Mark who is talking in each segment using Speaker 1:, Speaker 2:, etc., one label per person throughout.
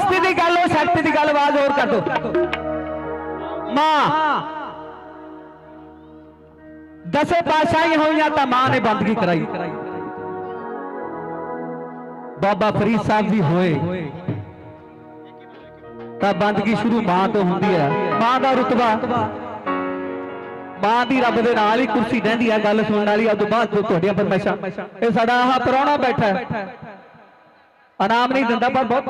Speaker 1: ਹਸਤੀ ਦੀ ਗੱਲ ਉਹ ਸ਼ਕਤੀ ਦੀ ਗੱਲ ਆਵਾਜ਼ ਹੋਰ ਕੱਢੋ। ਮਾਂ, ਦਸੇ ਪਾਸ਼ਾਹੀ ਹੋਈਆਂ ਤਾਂ ਮਾਂ ਨੇ ਬੰਦਗੀ ਕਰਾਈ। ਬਾਬਾ ਫਰੀਦ ਸਾਹਿਬ ਵੀ ਹੋਏ। ਤਾਂ ਬੰਦਗੀ ਸ਼ੁਰੂ ਮਾਂ ਤੋਂ ਹੁੰਦੀ ਹੈ ਮਾਂ ਦਾ ਰੁਤਬਾ। ਮਾਂ ਦੀ ਰੱਬ ਦੇ ਨਾਲ ਹੀ ਕੁਰਸੀ ਡਹਿੰਦੀ ਹੈ ਗੱਲ ਸੁਣਨ ਵਾਲੀ ਆ ਤੋਂ ਬਾਅਦ ਤੁਹਾਡੀਆਂ ਫਰਮਾਇਸ਼ਾਂ ਇਹ ਸਾਡਾ ਆਹ ਪ੍ਰਾਹੁਣਾ ਬੈਠਾ। ਹੈ ਇਨਾਮ ਨਹੀਂ ਦਿੰਦਾ, ਪਰ ਬਹੁਤ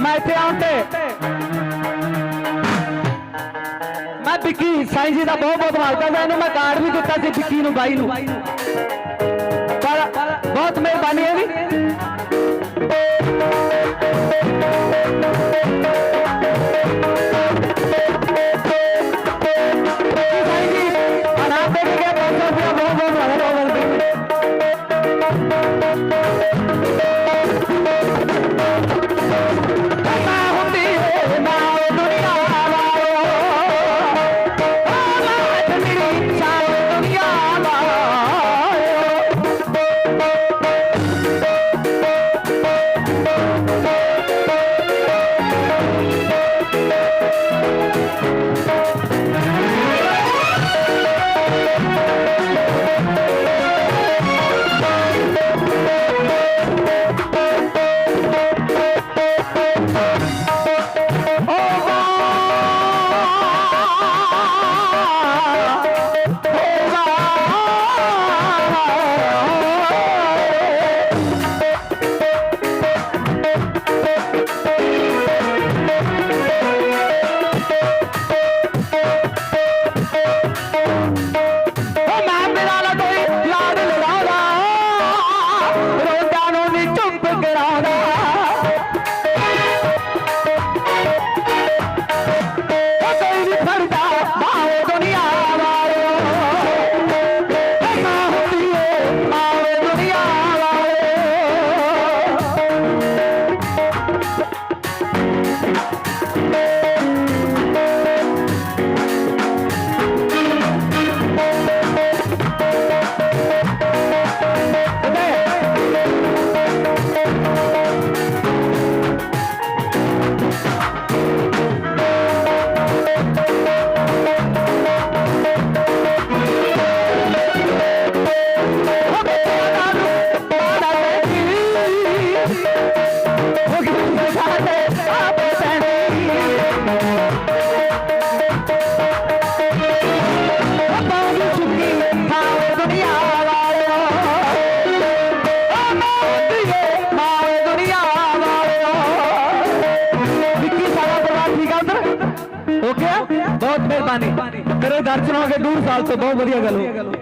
Speaker 1: ਮੈਂ ਇੱਥੇ ਆਉਣ ਤੇ। ਮੈਂ ਵਿੱਕੀ ਸਾਈਂ ਜੀ ਦਾ ਬਹੁਤ ਬਹੁਤ ਧੰਨਵਾਦ ਕਰਦਾ, ਇਹਨੂੰ ਮੈਂ ਕਾਰਡ ਵੀ ਦਿੱਤਾ ਸੀ ਵਿੱਕੀ ਨੂੰ, ਬਾਈ ਨੂੰ। ਪਰ ਬਹੁਤ ਮਿਹਰਬਾਨੀ ਹੈ ਵੀ Thank you. ਬਹੁਤ ਮਿਹਰਬਾਨੀ। ਤੇਰੇ ਦਰਸ਼ਨ ਹੋ ਕੇ ਦੂਰ ਸਾਲ ਤੋਂ ਬਹੁਤ ਵਧੀਆ ਗੱਲ ਹੋ।